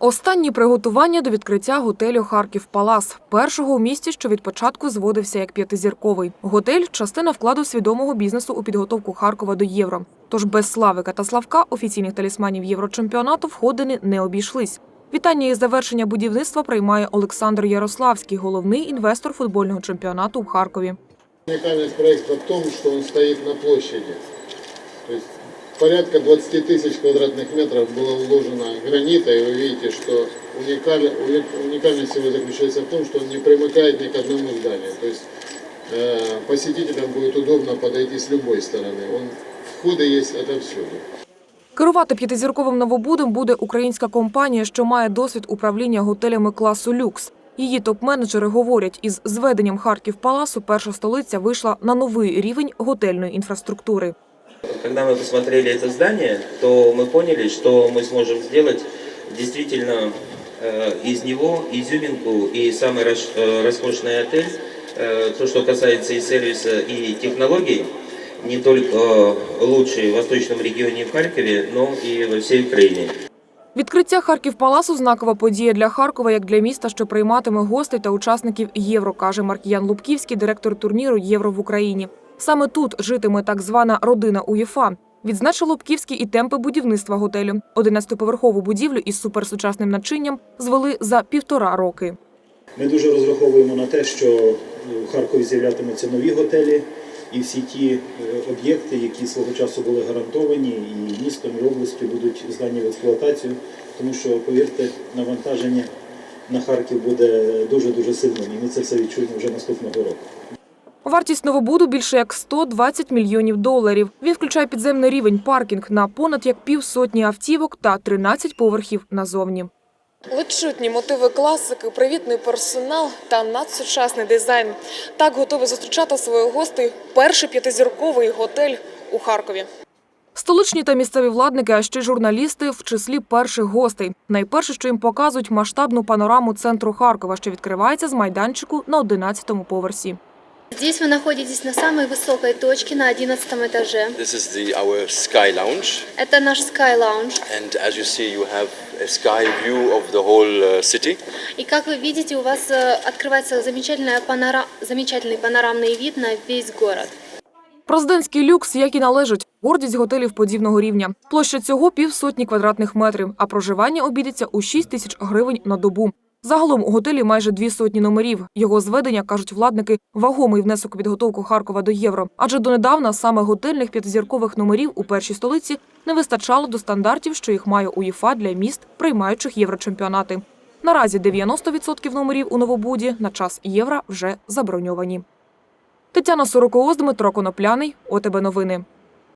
Останні приготування до відкриття готелю Харків Палас, першого у місті, що від початку зводився як п'ятизірковий. Готель частина вкладу свідомого бізнесу у підготовку Харкова до євро. Тож без Славика та Славка офіційних талісманів єврочемпіонату входини не обійшлись. Вітання із завершення будівництва приймає Олександр Ярославський, головний інвестор футбольного чемпіонату в Харкові. Уникальность проекта в том, что он стоит на площади. То есть порядка 20 тысяч квадратных метров было уложено гранита, и вы видите, что уникаль- уни- уникальность его заключается в том, что он не примыкает ни к одному зданию. То есть э, посетителям будет удобно подойти с любой стороны. Он, входы есть отовсюду. Керувати п'ятизірковим новобудом буде українська компанія, що має досвід управління готелями класу люкс. Її топ-менеджери говорять, із зведенням Харків Паласу перша столиця вийшла на новий рівень готельної інфраструктури. Когда мы посмотрели это здание, то мы поняли, что мы сможем сделать действительно э, из него изюминку и самый рош- э, роскошный отель. Э, То, что касается и сервиса, и технологий, не только э, лучший в восточном регионе в Харькове, но и во всей Украине. Відкриття Харків Паласу знакова подія для Харкова як для міста, що прийматиме гостей та учасників Євро, каже Маркіян Лубківський, директор турніру Євро в Україні. Саме тут житиме так звана родина УЄФА. Відзначив Лубківський і темпи будівництва готелю. 11-поверхову будівлю із суперсучасним начинням звели за півтора роки. Ми дуже розраховуємо на те, що в Харкові з'являтимуться нові готелі і всі ті е, об'єкти, які свого часу були гарантовані, і містом, і областю будуть здані в експлуатацію, тому що, повірте, навантаження на Харків буде дуже-дуже сильним, і ми це все відчуємо вже наступного року. Вартість новобуду більше як 120 мільйонів доларів. Він включає підземний рівень паркінг на понад як півсотні автівок та 13 поверхів назовні. Лечутні мотиви класики, привітний персонал та надсучасний дизайн. Так готовий зустрічати своїх гостей перший п'ятизірковий готель у Харкові. Столичні та місцеві владники, а ще й журналісти в числі перших гостей. Найперше, що їм показують масштабну панораму центру Харкова, що відкривається з майданчику на 11-му поверсі. Здесь вы находитесь на самой высокой точке, на 11 этаже. This is the our sky lounge, Это наш Sky Lounge. and as you see, you have a sky view of the whole uh, city. И как вы видите, у вас э, открывается замечательная панора... замечательный панорамный вид на весь город. Президентський люкс, як і належить, гордість готелів подібного рівня. Площа цього півсотні квадратних метрів, а проживання обійдеться у 6 тисяч гривень на добу. Загалом у готелі майже дві сотні номерів. Його зведення, кажуть владники, вагомий внесок у підготовку Харкова до євро. Адже донедавна саме готельних п'ятизіркових номерів у першій столиці не вистачало до стандартів, що їх має УЄФА для міст, приймаючих єврочемпіонати. Наразі 90% номерів у Новобуді на час євро вже заброньовані. Тетяна Сорокоос, Дмитро Конопляний, ОТБ Новини.